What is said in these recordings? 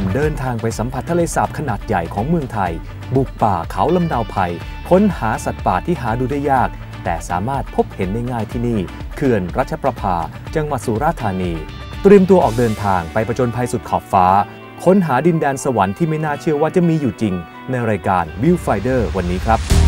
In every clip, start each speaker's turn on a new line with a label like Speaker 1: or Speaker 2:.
Speaker 1: มเดินทางไปสัมผัสทะเลสาบขนาดใหญ่ของเมืองไทย บุกป่าเขาลำนาวไผ่ค้นหาสัตว์ป่าที่หาดูได้ยาก แต่สามารถพบเห็นได้ง่ายที่นี่ เขื่อนรัชประภา จังหวัดสุราษฎร์ธานี เตรียมตัวออกเดินทางไปประจนภัยสุดขอบฟ้า ค้นหาดินแดนสวรรค์ที่ไม่น่าเชื่อว่าจะมีอยู่จริง ในรายการ Viewfinder วันนี้ครับ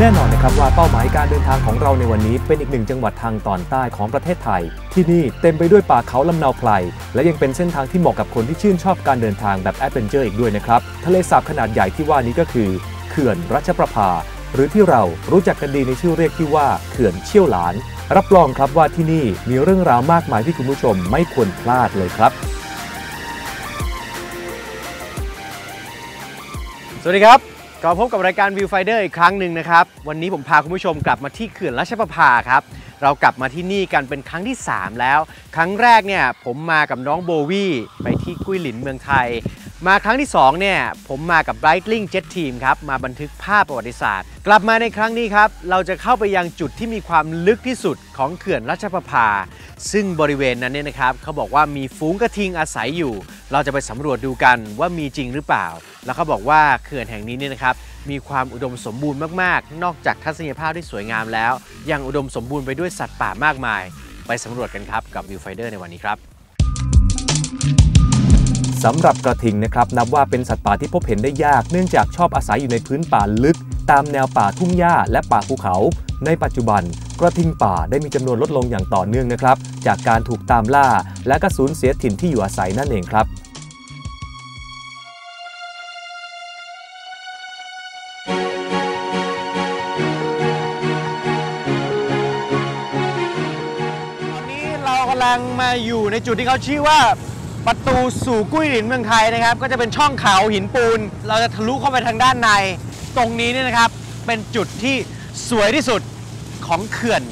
Speaker 1: แน่นอนนะครับว่าเป้าหมายการเดินทางของเราในวันนี้เป็นอีกหนึ่งจังหวัดทางตอนใต้ของประเทศไทย ที่นี่เต็มไปด้วยป่าเขาลำนาวไพรและยังเป็นเส้นทางที่เหมาะกับคนที่ชื่นชอบการเดินทางแบบแอดเวนเจอร์อีกด้วยนะครับทะเลสาบขนาดใหญ่ที่ว่านี้ก็คือเขื่อนรัชประภา หรือที่เรารู้จักกันดีในชื่อเรียกที่ว่าเขื่อนเชี่ยวหลาน รับรองครับว่าที่นี่มีเรื่องราวมากมายที่คุณผู้ชมไม่ควรพลาดเลยครับ
Speaker 2: สวัสดีครับ กลับพบกับรายการวิวไฟเดอร์อีกครั้งหนึ่งนะครับ วันนี้ผมพาคุณผู้ชมกลับมาที่เขื่อนราชประภาครับ เรากลับมาที่นี่กันเป็นครั้งที่ 3 แล้ว ครั้งแรกเนี่ยผมมากับน้องโบวี่ไปที่กุ้ยหลินเมืองไทย มาครั้งที่ 2 เนี่ย ผมมากับ Brightling Jet Team ครับ มาบันทึกภาพประวัติศาสตร์ กลับมาในครั้งนี้ครับ เราจะเข้าไปยังจุดที่มีความลึกที่สุดของเขื่อนรัชประภา ซึ่งบริเวณนั้นเนี่ยนะครับ เขาบอกว่ามีฝูงกระทิงอาศัยอยู่ เราจะไปสำรวจดูกันว่ามีจริงหรือเปล่า แล้วเขาบอกว่าเขื่อนแห่งนี้เนี่ยนะครับมีความอุดมสมบูรณ์มากๆ นอกจากทัศนียภาพที่สวยงามแล้ว ยังอุดมสมบูรณ์ไปด้วยสัตว์ป่ามากมาย ไปสำรวจกันครับกับ Viewfinder ในวันนี้ครับ
Speaker 1: สำหรับกระทิงนะครับนับว่าเป็นสัตว์ป่าที่พบเห็นได้ยาก เนื่องจากชอบอาศัยอยู่ในพื้นป่าลึก ตามแนวป่าทุ่งหญ้าและป่าภูเขา ในปัจจุบัน กระทิงป่าได้มีจำนวนลดลงอย่างต่อเนื่องนะครับ จากการถูกตามล่า และก็สูญเสียถิ่นที่อยู่อาศัยนั่นเองครับ
Speaker 2: ตอนนี้เรากำลังมาอยู่ในจุดที่เขาชื่อว่า ประตูสู่กุ้ยหลินเมืองไทยนะครับ ก็จะเป็นช่องเขาหินปูน เราจะทะลุเข้าไปทางด้านใน ตรงนี้เนี่ยนะครับ เป็นจุดที่สวยที่สุดของเขื่อน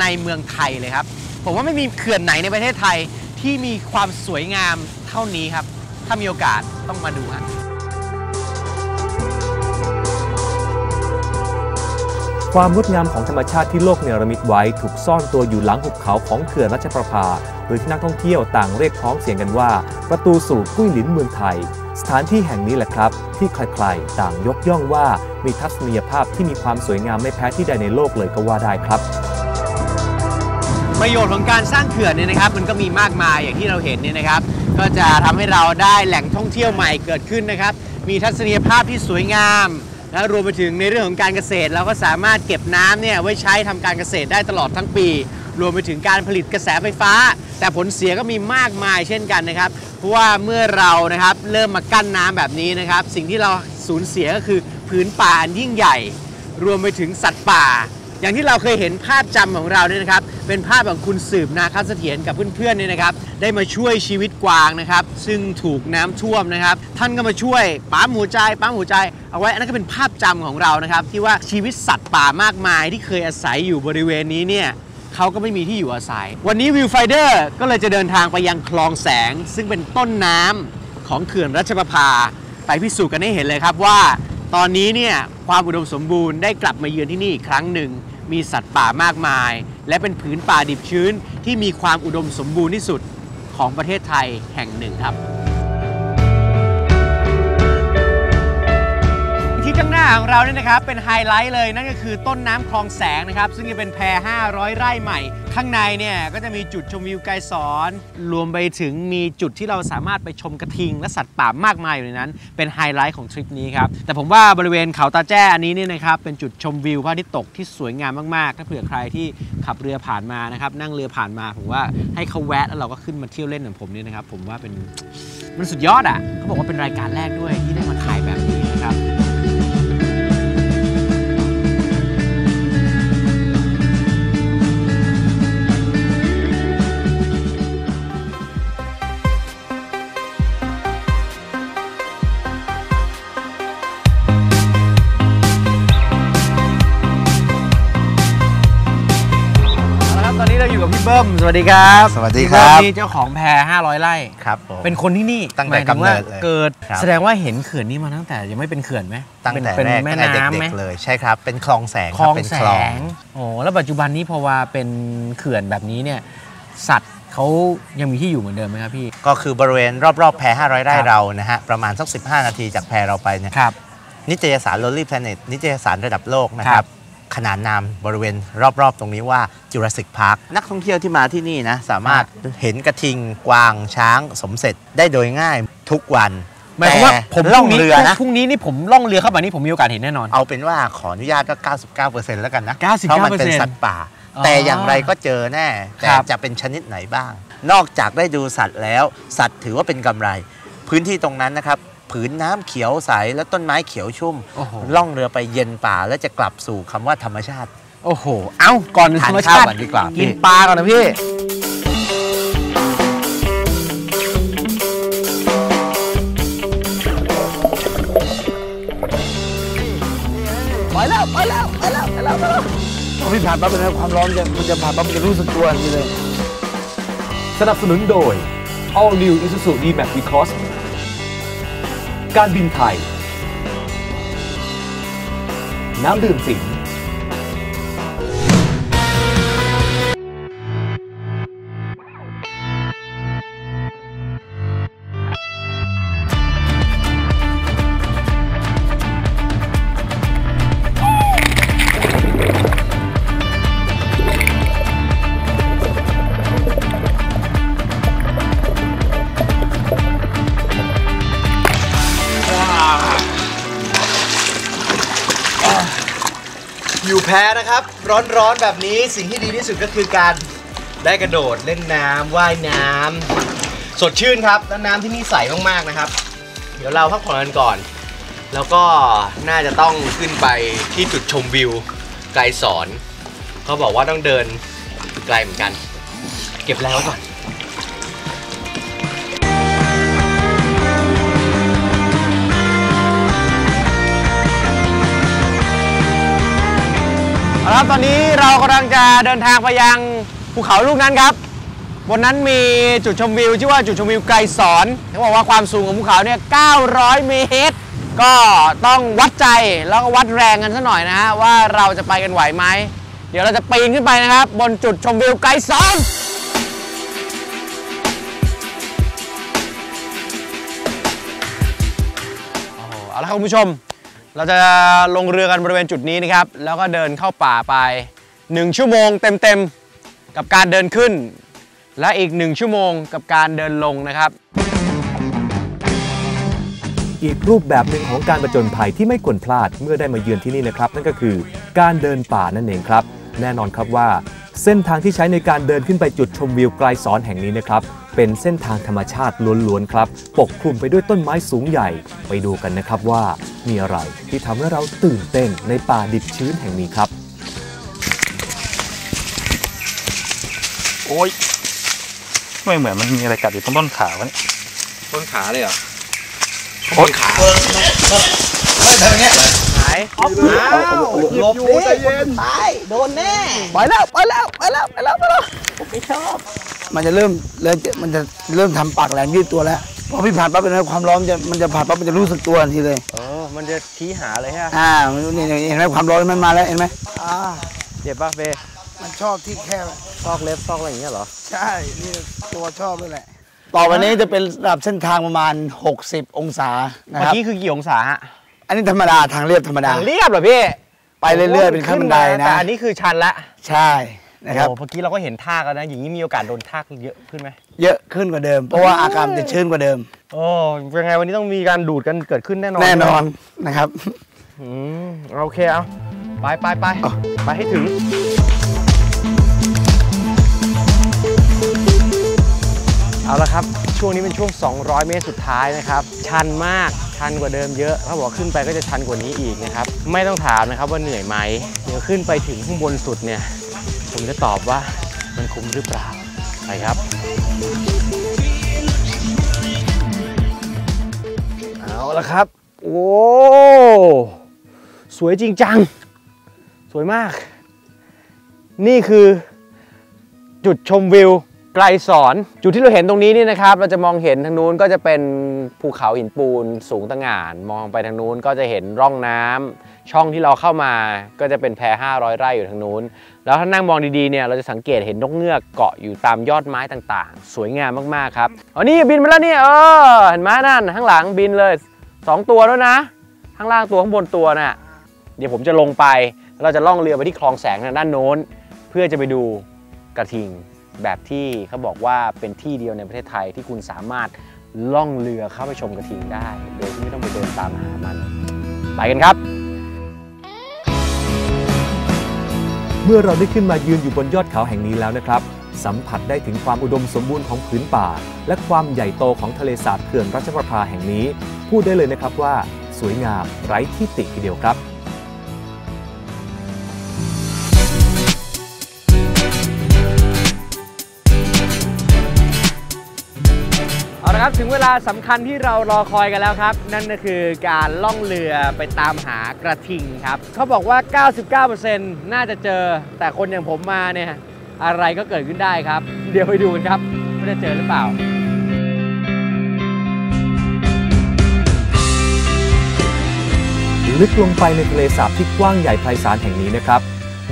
Speaker 2: ในเมืองไทยเลยครับ ผมว่าไม่มีเขื่อนไหนในประเทศไทยที่มีความสวยงามเท่านี้ครับ ถ้ามีโอกาสต้องมาดูฮะ
Speaker 1: ความงดงามของธรรมชาติที่โลกเนรมิตไว้ถูกซ่อนตัวอยู่หลังหุบเขาของเขื่อนรัชประภาหรือที่นักท่องเที่ยวต่างเรียกพ้องเสียงกันว่า ประตูสู่กุ้ยหลินเมืองไทย สถานที่แห่งนี้แหละครับ ที่ใครๆ ต่างยกย่องว่ามีทัศนียภาพที่มีความสวยงามไม่แพ้ที่ใดในโลกเลยก็ว่าได้ครับ
Speaker 2: ประโยชน์ของการสร้างเขื่อนเนี่ยนะครับ มันก็มีมากมายอย่างที่เราเห็นเนี่ยนะครับ ก็จะทำให้เราได้แหล่งท่องเที่ยวใหม่เกิดขึ้นนะครับ มีทัศนียภาพที่สวยงาม และรวมไปถึงในเรื่องของการเกษตรเราก็สามารถเก็บน้ำเนี่ยไว้ใช้ทำการเกษตรได้ตลอดทั้งปี รวมไปถึงการผลิตกระแสไฟฟ้า แต่ผลเสียก็มีมากมายเช่นกันนะครับ เพราะว่าเมื่อเรานะครับเริ่มมากั้นน้ำแบบนี้นะครับ สิ่งที่เราสูญเสียก็คือพื้นป่าอันยิ่งใหญ่ รวมไปถึงสัตว์ป่า อย่างที่เราเคยเห็นภาพจำของเราเนี่ยนะครับ เป็นภาพของคุณสืบนาคเสถียรกับเพื่อนๆเนี่ยนะครับ ได้มาช่วยชีวิตกวางนะครับ ซึ่งถูกน้ำท่วมนะครับ ท่านก็มาช่วยปั๊มหัวใจปั๊มหัวใจ เอาไว้อันนั้นก็เป็นภาพจำของเรานะครับ ที่ว่าชีวิตสัตว์ป่ามากมายที่เคยอาศัยอยู่บริเวณนี้เนี่ยเขาก็ไม่มีที่อยู่อาศัย วันนี้วิวไฟเดอร์ก็เลยจะเดินทางไปยังคลองแสง ซึ่งเป็นต้นน้ำของเขื่อนรัชประภา ไปพิสูจน์กันให้เห็นเลยครับว่า ตอนนี้เนี่ยความอุดมสมบูรณ์ได้กลับมาเยือนที่นี่อีกครั้งหนึ่ง มีสัตว์ป่ามากมาย และเป็นผืนป่าดิบชื้นที่มีความอุดมสมบูรณ์ที่สุดของประเทศไทยแห่งหนึ่งครับ ที่ข้างหน้าของเราเนี่ยนะครับเป็นไฮไลท์เลยนั่นก็คือต้นน้ำคลองแสงนะครับ ซึ่งจะเป็นแพร 500 ไร่ใหม่ ข้างในเนี่ยก็จะมีจุดชมวิวไกลสอน รวมไปถึงมีจุดที่เราสามารถไปชมกระทิง และสัตว์ป่ามากมายอยู่ในนั้น เป็นไฮไลท์ของทริปนี้ครับ แต่ผมว่าบริเวณเขาตาแจ้อันนี้เนี่ยนะครับเป็นจุดชมวิวพระอาทิตย์ตกที่สวยงามมากๆ ถ้าเผื่อใครที่ขับเรือผ่านมานะครับนั่งเรือผ่านมาผมว่าให้เขาแวะแล้วเราก็ขึ้นมาเที่ยวเล่นของผมเนี่ยนะครับผมว่าเป็นมันสุดยอดอะเขาบอกว่าเป็นรายการแรกด้วยที่ได้มาถ่ายแบบ กับพี่เบิ้มสวัสดีครับ
Speaker 3: สวัสดี
Speaker 2: พี่
Speaker 3: ครั
Speaker 2: เบิ้ม
Speaker 3: บ
Speaker 2: นี่เจ้าของแพ500ไร่
Speaker 3: ครับผม
Speaker 2: เป็นคนที่นี่
Speaker 3: ตั้งแต่
Speaker 2: หมายถึว่า
Speaker 3: กำเนิดเลย
Speaker 2: เกิด
Speaker 3: ครับ
Speaker 2: แสดงว่าเห็นเขื่อนนี้มาตั้งแต่ยังไม่เป็นเขื่อนไหม
Speaker 3: ตั้งแต่
Speaker 2: เป็น
Speaker 3: แรก
Speaker 2: แม่
Speaker 3: ตั้งแต่
Speaker 2: น้ำไหม
Speaker 3: เด็กๆเลยใช่ครับ เป็นคลองแสง
Speaker 2: คลอง
Speaker 3: เป็น
Speaker 2: แส
Speaker 3: คลอง
Speaker 2: งโอ้แล้วปัจจุบันนี้พอว่าเป็นเขื่อนแบบนี้เนี่ย สัตว์เขายังมีที่อยู่เหมือนเดิมไหมครับพี่
Speaker 3: ก็คือบริเวณรอบๆแพ500 ไร่
Speaker 2: ครับ
Speaker 3: เรานะฮะ ประมาณสัก 15 นาทีจากแพเราไปเนี่ย
Speaker 2: ครับ
Speaker 3: นิตยสาร Lonely Planet นิตยสารระดับโลกนะค
Speaker 2: ครั
Speaker 3: รับบ ขนานนามบริเวณรอบๆ ตรงนี้ว่า Jurassic Park นักท่องเที่ยวที่มาที่นี่นะสามารถเห็นกระทิง กวางช้าง สมเสร็จได้โดยง่ายทุกวัน
Speaker 2: หมายความว่าผม
Speaker 3: ล่องเรือนะ
Speaker 2: พรุ่งนี้นี่ผมล่องเรือเข้ามานี่ผมมีโอกาสเห็นแน่นอน
Speaker 3: เอาเป็นว่าขออนุญาตก็ 99%แล้วกันนะ
Speaker 2: 99%
Speaker 3: เพราะมันเป็นสัตว์ป่า
Speaker 2: อ๋อ
Speaker 3: แต่อย่างไรก็เจอแน่ แต่
Speaker 2: ครับ
Speaker 3: จะเป็นชนิดไหนบ้าง นอกจากได้ดูสัตว์แล้ว สัตว์ถือว่าเป็นกำไร พื้นที่ตรงนั้นนะครับ ผืนน้ำเขียวใสและต้นไม้เขียวชุ่ม
Speaker 2: โอ้โห
Speaker 3: ล่องเรือไปเย็นป่าแล้วจะกลับสู่คำว่าธรรมชาติ
Speaker 2: โอ้โห เอ้า ก่อน
Speaker 3: ทาน
Speaker 2: ธรรม
Speaker 3: ข้า
Speaker 2: ชาวติ
Speaker 3: ก่อนดีกว่าพี่
Speaker 2: กินปลาก่อนนะพี่
Speaker 4: ไปแล้วไปแล้วไปแล้วไปแล้วไปแล้วพอพี่ผ่านปั๊บเป็นไงความร้อนจะมันจะผ่านปั๊บมันจะรู้สึกตัวทันทีเลย
Speaker 1: สนับสนุนโดย All New Isuzu D-Max V-Cross การบินไทย น้ำดื่มสิง
Speaker 2: นะครับ ร้อนๆแบบนี้สิ่งที่ดีที่สุดก็คือการได้กระโดดเล่นน้ำว่ายน้ำสดชื่นครับแล้วน้ำที่นี่ใสมากๆนะครับ เดี๋ยวเราพักผ่อนกันก่อน แล้วก็น่าจะต้องขึ้นไปที่จุดชมวิวไกลสอนเขาบอกว่าต้องเดินไกลเหมือนกัน เก็บแรงไว้ก่อน ครับตอนนี้เรากำลังจะเดินทางไปยังภูเขาลูกนั้นครับ บนนั้นมีจุดชมวิวชื่อว่าจุดชมวิวไกลสอนเขาบอกว่าความสูงของภูเขาเนี่ย 900 เมตร ก็ต้องวัดใจแล้วก็วัดแรงกันซะหน่อยนะฮะว่าเราจะไปกันไหวไหม เดี๋ยวเราจะปีนขึ้นไปนะครับ บนจุดชมวิวไกลสอนเอาละครับคุณผู้ชม เราจะลงเรือกันบริเวณจุดนี้นะครับ แล้วก็เดินเข้าป่าไป 1 ชั่วโมงเต็มๆ กับการเดินขึ้น และอีก 1 ชั่วโมงกับการเดินลงนะครับ
Speaker 1: อีกรูปแบบหนึ่งของการประจนภัยที่ไม่ควรพลาดเมื่อได้มาเยือนที่นี่นะครับ นั่นก็คือการเดินป่านั่นเองครับ แน่นอนครับว่า เส้นทางที่ใช้ในการเดินขึ้นไปจุดชมวิวไกลสอนแห่งนี้นะครับ เป็นเส้นทางธรรมชาติล้วนๆครับ ปกคลุมไปด้วยต้นไม้สูงใหญ่ ไปดูกันนะครับว่ามีอะไรที่ทำให้เราตื่นเต้นในป่าดิบชื้นแห่งนี้ครับ
Speaker 5: โอ้ยไม่เหมือนมันมีอะไรกัดอยู่ตรงต้นขาวะเนี่ย
Speaker 2: ต้นขาเลยเหรอ
Speaker 5: โอ๊ย
Speaker 2: ขาหายอ้าวหลบดิ
Speaker 4: ตายโดนแน่ไปแล้วไปแล้วไปแล้วไปแล้วไปแล้ว ผมไม่ชอบ มันจะเริ่มเริ่มมันจะเริ่มทำปากแหลมยืดตัวแล้วพอพี่ผ่านปั๊บเป็นไงความร้อนจะมันจะผ่านปั๊บมันจะรู้สึกตัวทันทีเลย
Speaker 2: เออมันจะชี้หาเลยฮะ
Speaker 4: อ่านี่เห็นไหมความร้อนมันมาแล้วเห็นไหมอ่า
Speaker 2: เจ็บปะเฟ
Speaker 4: มันชอบที่แคบ
Speaker 2: ซอกเล็บซอกอะไรอย่างเงี้ยเหรอ
Speaker 4: ใช่นี่ตัวชอบเลยแหละต่อไปนี้จะเป็นระดับเส้นทางประมาณ 60 องศานะครับเมื่อ
Speaker 2: กี้คือกี่องศาฮะ
Speaker 4: อันนี้ธรรมดาทางเรียบธรรมดา
Speaker 2: ทางเรียบเหรอพี่
Speaker 4: ไปเรื่อยๆเป็นขั้นบันไดนะ
Speaker 2: แต่อันนี้คือชันละ
Speaker 4: ใช่นะครับ
Speaker 2: โอ้เมื่อกี้เราก็เห็นทากแล้วนะอย่างนี้มีโอกาสโดนทากเยอะขึ้นไหม
Speaker 4: เยอะขึ้นกว่าเดิม เพราะว่าอากาศมันจะชื้นกว่าเดิม
Speaker 2: โอ้ยังไงวันนี้ต้องมีการดูดกันเกิดขึ้นแน่นอน
Speaker 4: แน่นอนนะครับ
Speaker 2: อืมโอเคเอาไปไปไป
Speaker 4: เอา
Speaker 2: ไปให้ถึง เอาละครับ ช่วงนี้เป็นช่วง 200 เมตรสุดท้ายนะครับ ชันมาก ชันกว่าเดิมเยอะเขาบอกขึ้นไปก็จะชันกว่านี้อีกนะครับ ไม่ต้องถามนะครับว่าเหนื่อยไหม เดี๋ยวขึ้นไปถึงข้างบนสุดเนี่ย ผมจะตอบว่ามันคุ้มหรือเปล่า ไปครับ เอาละครับ โอ้ สวยจริงจัง สวยมาก นี่คือจุดชมวิว ไกลสอนจุดที่เราเห็นตรงนี้นี่นะครับเราจะมองเห็นทางนู้นก็จะเป็นภูเขาหินปูนสูงตะหง่าน มองไปทางนู้นก็จะเห็นร่องน้ำช่องที่เราเข้ามาก็จะเป็นแพ500 ไร่อยู่ทางนู้น แล้วถ้านั่งมองดีๆเนี่ยเราจะสังเกตเห็นนกเงือกเกาะอยู่ตามยอดไม้ต่างๆ สวยงามมากๆครับอ๋อนี่บินมาแล้วเนี่ยเออเห็นไหมนั่นข้างหลังบินเลยสองตัวแล้วนะข้างล่างตัวข้างบนตัวน่ะเดี๋ยวผมจะลงไปเราจะล่องเรือไปที่คลองแสงทางด้านโน้น เพื่อจะไปดูกระทิง แบบที่เขาบอกว่าเป็นที่เดียวในประเทศไทยที่คุณสามารถล่องเรือเข้าไปชมกระทิงได้ โดยที่ไม่ต้องไปเดินตามหามัน ไปกันครับ
Speaker 1: เมื่อเราได้ขึ้นมายืนอยู่บนยอดเขาแห่งนี้แล้วนะครับ สัมผัสได้ถึงความอุดมสมบูรณ์ของผืนป่า และความใหญ่โตของทะเลสาบเขื่อนรัชประภาแห่งนี้ พูดได้เลยนะครับว่า สวยงามไร้ที่ติทีเดียวครับ
Speaker 2: ครับ ถึงเวลาสำคัญที่เรารอคอยกันแล้วครับ นั่นก็คือการล่องเรือไปตามหากระทิงครับ เขาบอกว่า 99%น่าจะเจอ แต่คนอย่างผมมาเนี่ย อะไรก็เกิดขึ้นได้ครับ เดี๋ยวไปดูกันครับว่าจะเจอหรือเปล่า
Speaker 1: ลึกลงไปในทะเลสาบที่กว้างใหญ่ไพศาลแห่งนี้นะครับ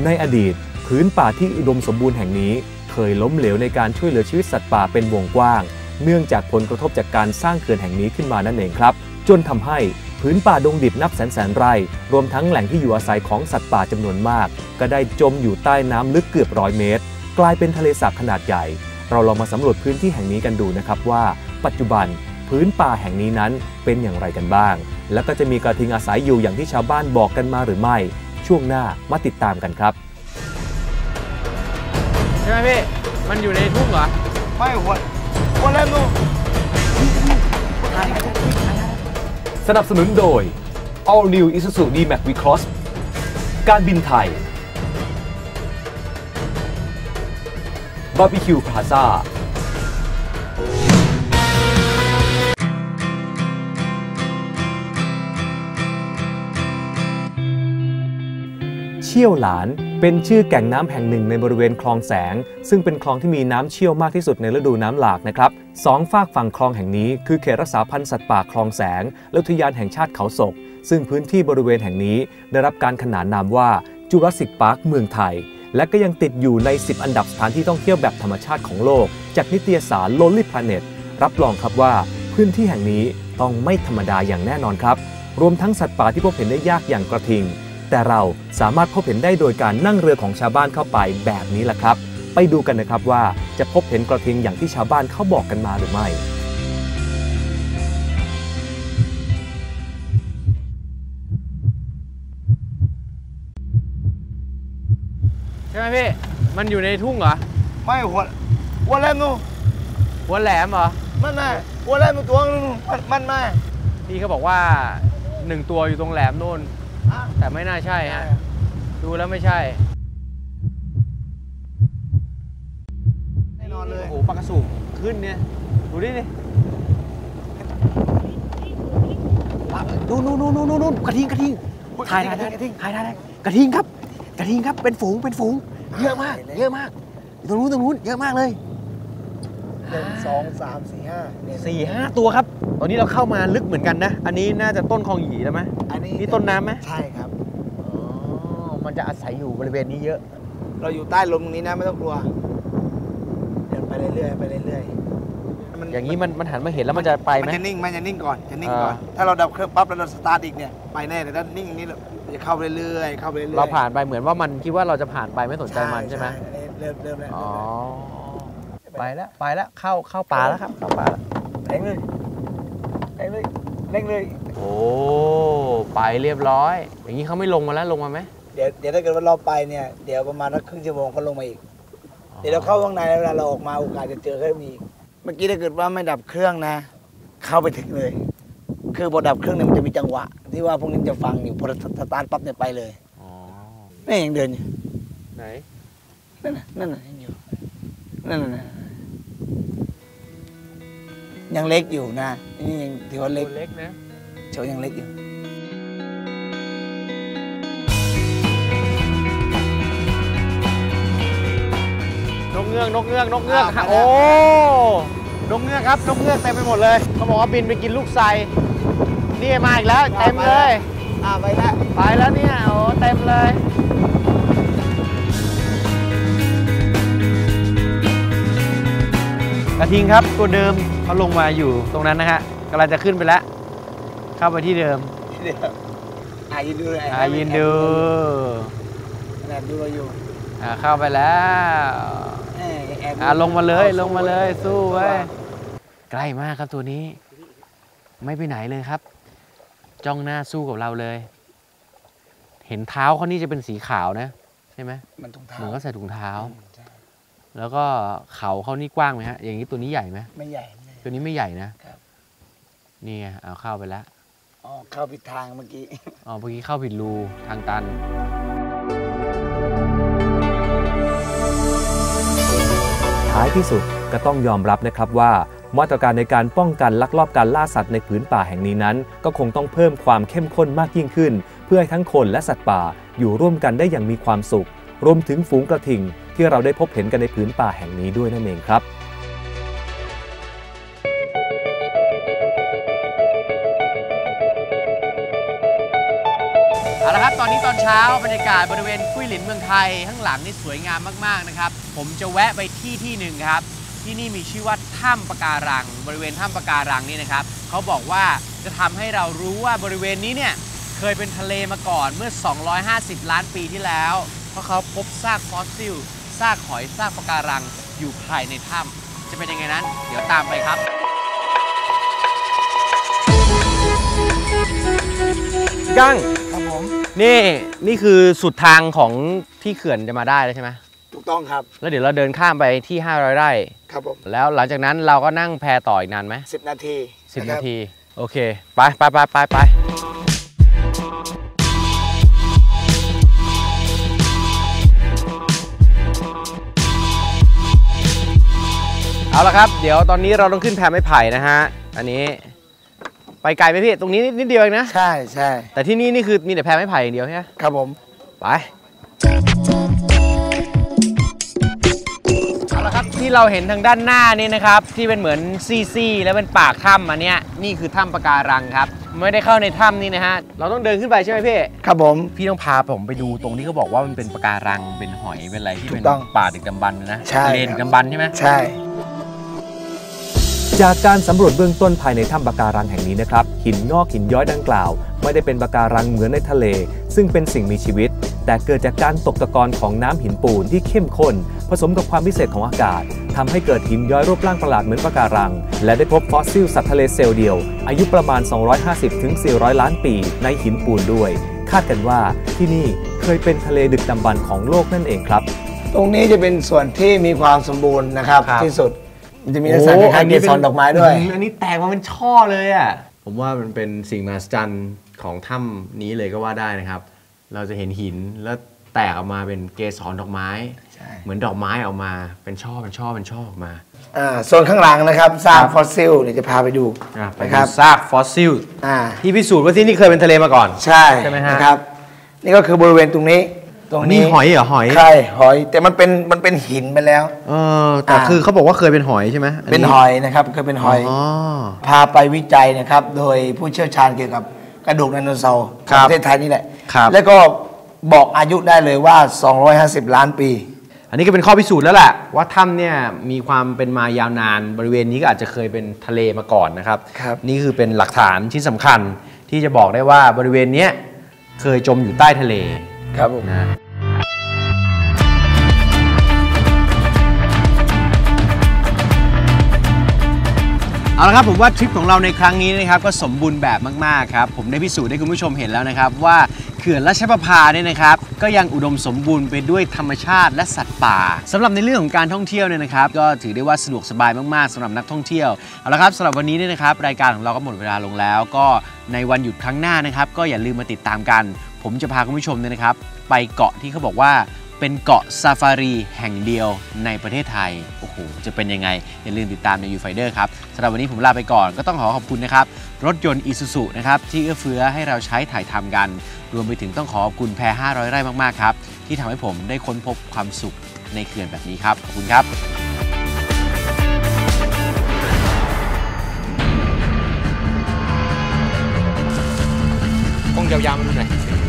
Speaker 1: ในอดีตพื้นป่าที่อุดมสมบูรณ์แห่งนี้ เคยล้มเหลวในการช่วยเหลือชีวิตสัตว์ป่าเป็นวงกว้าง เนื่องจากผลกระทบจากการสร้างเขื่อนแห่งนี้ขึ้นมานั่นเองครับ จนทำให้พื้นป่าดงดิบนับแสนแสนไร่ รวมทั้งแหล่งที่อยู่อาศัยของสัตว์ป่าจำนวนมาก ก็ได้จมอยู่ใต้น้ำลึกเกือบร้อยเมตร กลายเป็นทะเลสาบขนาดใหญ่ เราลองมาสำรวจพื้นที่แห่งนี้กันดูนะครับว่า ปัจจุบันพื้นป่าแห่งนี้นั้นเป็นอย่างไรกันบ้าง แล้วก็จะมีกระทิงอาศัยอยู่อย่างที่ชาวบ้านบอกกันมาหรือไม่ ช่วงหน้ามาติดตามกันครับ
Speaker 2: ใช่ไหมพี่ มันอยู่ในทุ่งเหรอ
Speaker 4: ไม่หัว หัวแรกนู่น
Speaker 1: สนับสนุนโดย All New Isuzu D-Max V-Cross การบินไทย Barbecue Plaza เชี่ยวหลาน เป็นชื่อแก่งน้ำแห่งหนึ่งในบริเวณคลองแสง ซึ่งเป็นคลองที่มีน้ำเชี่ยวมากที่สุดในฤดูน้ำหลากนะครับสองฝากฝั่งคลองแห่งนี้คือเขตรักษาพันธุ์สัตว์ป่าคลองแสงและอุทยานแห่งชาติเขาศก ซึ่งพื้นที่บริเวณแห่งนี้ ได้รับการขนานนามว่าจูราสสิกพาร์คเมืองไทย และก็ยังติดอยู่ใน 10 อันดับสถานที่ท่องเที่ยวแบบธรรมชาติของโลก จากนิตยสาร Lonely Planet รับรองครับว่า พื้นที่แห่งนี้ต้องไม่ธรรมดาอย่างแน่นอนครับ รวมทั้งสัตว์ป่าที่พบเห็นได้ยากอย่างกระทิง แต่เราสามารถพบเห็นได้โดยการนั่งเรือของชาวบ้านเข้าไปแบบนี้แหละครับ ไปดูกันนะครับว่าจะพบเห็นกระทิงอย่างที่ชาวบ้านเขาบอกกันมาหรือไม่
Speaker 2: ใช่ไหมพี่ มันอยู่ในทุ่งเหรอ
Speaker 4: ไม่หัวหัวแรกนู่น
Speaker 2: หัวแหลมเหรอ
Speaker 4: มันไม่หัวแรกนู่นตัวนู่นมันมันไม่
Speaker 2: พี่เขาบอกว่าหนึ่งตัวอยู่ตรงแหลมนู่น แต่ไม่น่าใช่ฮะ ดูแล้วไม่ใช่
Speaker 4: แน่นอนเลย
Speaker 2: โอ้โหปลากระสูบขึ้นเนี่ย ดูดิดินู่นนู่นนู่นนู่นนู่นกระทิงกระทิงถ่ายถ่ายถ่ายกระทิงถ่ายถ่ายถ่ายกระทิงครับ กระทิงครับเป็นฝูงเป็นฝูง เยอะมาก เยอะมากอยู่ตรงนู้นตรงนู้นเยอะมากเลย
Speaker 4: หนึ่งสองสามสี่ห้าเนี่ย
Speaker 2: สี่ห้าตัวครับ ตอนนี้เราเข้ามาลึกเหมือนกันนะ อันนี้น่าจะต้นคลองหยีแล้วไหม
Speaker 4: อันนี้
Speaker 2: นี่ต้นน้ำไหม
Speaker 4: ใช่ครับ
Speaker 2: อ๋อมันจะอาศัยอยู่บริเวณนี้เยอะ
Speaker 4: เราอยู่ใต้ลมตรงนี้นะไม่ต้องกลัวเดินไปเรื่อยๆไปเรื่อยๆ
Speaker 2: อย่างนี้มันมันหันมาเห็นแล้วมันจะไปไหม
Speaker 4: มันจะนิ่งมันจะนิ่งก่อนจะนิ่งก่อน
Speaker 2: อ่า
Speaker 4: ถ้าเราดับเครื่องปั๊บแล้วเราสตาร์ทอีกเนี่ยไปแน่แต่ถ้านิ่งอย่างนี้เราจะเข้าไปเรื่อยๆเข้าไปเรื่อยๆ
Speaker 2: เราผ่านไปเหมือนว่ามันคิดว่าเราจะผ่านไปไม่สนใจมันใช่ไหม
Speaker 4: อันนี้เริ่มเริ่มแล้ว
Speaker 2: อ๋อ ไปแล้วไปแล้วเข้าเข้าป่าแล้วครับเข้าป่าแล้ว
Speaker 4: เร่งเลยเร่งเลยเร่งเลย
Speaker 2: โอ้ไปเรียบร้อย อย่างนี้เขาไม่ลงมาแล้วลงมาไหม
Speaker 4: เดี๋ยวเดี๋ยวถ้าเกิดว่าเราไปเนี่ยเดี๋ยวประมาณสักครึ่งชั่วโมงเขาลงมาอีก เดี๋ยวเราเข้าข้างในแล้วเวลาเราออกมาโอกาสจะเจอก็มีอีกเมื่อกี้ถ้าเกิดว่าไม่ดับเครื่องนะ เข้าไปถึงเลย คือพอดับเครื่องเนี่ยมันจะมีจังหวะ ที่ว่าพวกนี้จะฟังอยู่พอสตาร์ทปั๊บเนี่ยไปเลย
Speaker 2: อ๋อ
Speaker 4: นี่ยังเดินอยู่
Speaker 2: ไหน
Speaker 4: นั่นน่ะนั่นน่ะยังอยู่นั่นน่ะนะ ยังเล็กอยู่นะนี่ยังถือว่าเล็ก
Speaker 2: ตัวเล็กนะ
Speaker 4: โชว์ยังเล็กอยู่
Speaker 2: นกเงือกนกเงือกนกเงือกโอ้นกเงือกครับนกเงือกเต็มไปหมดเลยเขาบอกว่าบินไปกินลูกไทรนี่มาอีกแล้วเต็มเลย
Speaker 4: อ่าไปแล้ว
Speaker 2: ไปแล้วเนี่ยโอ้เต็มเลย กระทิงครับตัวเดิมเขาลงมาอยู่ตรงนั้นนะฮะกำลังจะขึ้นไปแล้ว เข้าไปที่เดิม
Speaker 4: เดี๋ยวอ่ายินดูเลย
Speaker 2: อ่ายินดู
Speaker 4: แอบดูเราอยู่
Speaker 2: อ่าเข้าไปแล้ว
Speaker 4: แอบแอบดู
Speaker 2: อ่าลงมาเลยลงมาเลยสู้ไว้ยใกล้มากครับตัวนี้ ไม่ไปไหนเลยครับ จ้องหน้าสู้กับเราเลย เห็นเท้าเขานี่จะเป็นสีขาวนะ ใช่ไหม
Speaker 4: มันตรงเท้า
Speaker 2: เหมือนก็ใส่ถุงเท้า
Speaker 4: ใช่
Speaker 2: แล้วก็เขาเขานี่กว้างไหมฮะ อย่างนี้ตัวนี้ใหญ่ไหม
Speaker 4: ไม่ใหญ่ไม่ใหญ่
Speaker 2: ตัวนี้ไม่ใหญ่นะครับ นี่ไงเอาเข้าไปแล้ว
Speaker 4: อ๋อเข้าผิดทางเมื่อกี้
Speaker 2: อ๋อเมื่อกี้เข้าผิดรูทางตัน
Speaker 1: ท้ายที่สุดก็ต้องยอมรับนะครับว่า มาตรการในการป้องกันลักลอบการล่าสัตว์ในผืนป่าแห่งนี้นั้น ก็คงต้องเพิ่มความเข้มข้นมากยิ่งขึ้น เพื่อให้ทั้งคนและสัตว์ป่าอยู่ร่วมกันได้อย่างมีความสุข รวมถึงฝูงกระทิง ที่เราได้พบเห็นกันในผืนป่าแห่งนี้ด้วยนั่นเองครับ
Speaker 2: เอาละครับตอนนี้ตอนเช้าบรรยากาศบริเวณกุ้ยหลินเมืองไทยข้างหลังนี่สวยงามมากๆนะครับ ผมจะแวะไปที่ที่หนึ่งครับ ที่นี่มีชื่อว่าถ้ำปะการัง บริเวณถ้ำปะการังนี่นะครับเขาบอกว่าจะทำให้เรารู้ว่าบริเวณนี้เนี่ยเคยเป็นทะเลมาก่อนเมื่อ 250 ล้านปีที่แล้ว เพราะเขาพบซากฟอสซิล ซากหอยซากปะการังอยู่ภายในถ้ำจะเป็นยังไงนั้น เดี๋ยวตามไปครับกั้ง
Speaker 4: ครับผม
Speaker 2: นี่นี่คือสุดทางของที่เขื่อนจะมาได้แล้วใช่ไหม
Speaker 4: ถูกต้องครับ
Speaker 2: แล้วเดี๋ยวเราเดินข้ามไปที่ 500 ไร่
Speaker 4: ครับผม
Speaker 2: แล้วหลังจากนั้นเราก็นั่งแพต่ออีกนานไหม
Speaker 4: สิบนาที
Speaker 2: สิบะ
Speaker 4: ค
Speaker 2: นา
Speaker 4: รับ
Speaker 2: ที โอเค ไปไปไปไปไป เอาละครับ เดี๋ยวตอนนี้เราต้องขึ้นแพไม้ไผ่นะฮะ อันนี้ ไปไกลไหมพี่ ตรงนี้นิดเดียวเองนะ
Speaker 4: ใช่ใช่
Speaker 2: แต่ที่นี่นี่คือมีแต่แพไม้ไผ่อย่างเดียวใช่ไหม
Speaker 4: ครับผม
Speaker 2: ไป เอาละครับที่เราเห็นทางด้านหน้านี่นะครับ ที่เป็นเหมือนซี่ๆแล้วเป็นปากถ้ำอันเนี้ยนี่คือถ้ำปะการังครับ ไม่ได้เข้าในถ้ำนี่นะฮะ เราต้องเดินขึ้นไปใช่ไหมพี่
Speaker 4: ครับผม
Speaker 2: พี่ต้องพาผมไปดูตรงที่เขาบอกว่ามันเป็นปะการัง เป็นหอย เป็นอะไรที่เป็น
Speaker 4: ถูกต้อง
Speaker 2: ป่าดึกดำบรรพ์นะ
Speaker 4: ใช่
Speaker 2: ทะเลดึกดำบรรพ์ใช่ไหม
Speaker 4: ใช่
Speaker 1: จากการสำรวจเบื้องต้นภายในถ้ำปะการังแห่งนี้นะครับ หินงอกหินย้อยดังกล่าว ไม่ได้เป็นปะการังเหมือนในทะเล ซึ่งเป็นสิ่งมีชีวิต แต่เกิดจากการตกตะกอนของน้ำหินปูนที่เข้มข้น ผสมกับความพิเศษของอากาศทำให้เกิดหินย้อยรูปร่างประหลาดเหมือนปะการัง และได้พบฟอสซิลสัตว์ทะเลเซลล์เดียว อายุประมาณ 250-400 ล้านปี ในหินปูนด้วย คาดกันว่าที่นี่เคยเป็นทะเลดึกดำบรรพ์ของโลกนั่นเองครับ
Speaker 4: ตรงนี้จะเป็นส่วนที่มีความสมบูรณ์นะครับ
Speaker 2: ครับ
Speaker 4: ที่สุด มันจะมีลักษณะคล้ายๆเกสรดอกไม้ด้วย
Speaker 2: อันนี้แตกมาเป็นช่อเลยอะ ผมว่ามันเป็นสิ่งมหัศจรรย์ของถ้ำนี้เลยก็ว่าได้นะครับ เราจะเห็นหินแล้วแตกออกมาเป็นเกสรดอกไม้
Speaker 4: ใช่
Speaker 2: เหมือนดอกไม้ออกมาเป็นช่อเป็นช่อเป็นช่อออกมา
Speaker 4: อ่าส่วนข้างหลังนะครับซากฟอสซิลเดี๋ยวจะพาไปดู
Speaker 2: อะไป
Speaker 4: นะค
Speaker 2: ดู
Speaker 4: รับ
Speaker 2: ซากฟอสซิล
Speaker 4: อ่า
Speaker 2: ที่พิสูจน์ว่าที่นี่เคยเป็นทะเลมาก่อน
Speaker 4: ใช่
Speaker 2: ใช่ไหมฮะ
Speaker 4: นะครับ นี่ก็คือบริเวณตรงนี้ ตรง
Speaker 2: นี่
Speaker 4: นี้
Speaker 2: หอยเหรอหอย
Speaker 4: ใช่หอย แต่มันเป็นมันเป็นหินไปแล้ว
Speaker 2: เออแต่
Speaker 4: อ่า
Speaker 2: คือเขาบอกว่าเคยเป็นหอยใช่ไหม
Speaker 4: เป็นหอยนะครับเคยเป็นหอย
Speaker 2: อ๋อ
Speaker 4: พาไปวิจัยนะครับ โดยผู้เชี่ยวชาญเกี่ยวกับกระดูกไดโนเสาร์ข
Speaker 2: ครั
Speaker 4: อง
Speaker 2: บ
Speaker 4: ประเทศไทยนี่แหละ
Speaker 2: ครับ
Speaker 4: แล้วก็บอกอายุได้เลยว่า 250 ล้านปี
Speaker 2: อันนี้ก็เป็นข้อพิสูจน์แล้วแหละว่าถ้ำเนี่ยมีความเป็นมายาวนานบริเวณนี้ก็อาจจะเคยเป็นทะเลมาก่อนนะครับ
Speaker 4: ครับ
Speaker 2: นี่คือเป็นหลักฐานชิ้นสำคัญที่จะบอกได้ว่าบริเวณเนี้ยเคยจมอยู่ใต้ทะเล
Speaker 4: ครับผม
Speaker 2: นะเอาละครับผมว่าทริปของเราในครั้งนี้นะครับก็สมบูรณ์แบบมากๆครับผมได้พิสูจน์ให้คุณผู้ชมเห็นแล้วนะครับว่าเขื่อนราชประภาเนี่ยนะครับก็ยังอุดมสมบูรณ์ไปด้วยธรรมชาติและสัตว์ป่าสำหรับในเรื่องของการท่องเที่ยวเนี่ยนะครับก็ถือได้ว่าสะดวกสบายมากๆสำหรับนักท่องเที่ยวเอาละครับสำหรับวันนี้เนี่ยนะครับรายการของเราก็หมดเวลาลงแล้ว ก็ในวันหยุดครั้งหน้านะครับก็อย่าลืมมาติดตามกัน ผมจะพาคุณผู้ชมเนี่ยนะครับ ไปเกาะที่เขาบอกว่าเป็นเกาะซาฟารีแห่งเดียวในประเทศไทย โอ้โห จะเป็นยังไง อย่าลืมติดตามใน u f i d e r ครับสำหรับวันนี้ผมลาไปก่อนก็ต้องขอขอบคุณนะครับ รถยนต์ Isuzu นะครับ ที่เอื้อเฟื้อให้เราใช้ถ่ายทำกัน รวมไปถึงต้องขอขอบคุณแพร 500 ไร่มาก ๆ ครับ ที่ทำให้ผมได้ค้นพบความสุขในเขื่อนแบบนี้ครับ ขอบคุณครับคงยาวๆมาดูหน่อย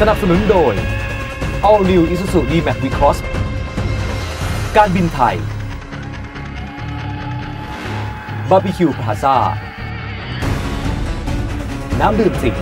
Speaker 1: สนับสนุนโดย All New Isuzu D-Max V-Cross การบินไทยบาร์บีคิวพาซาน้ำดื่มสิง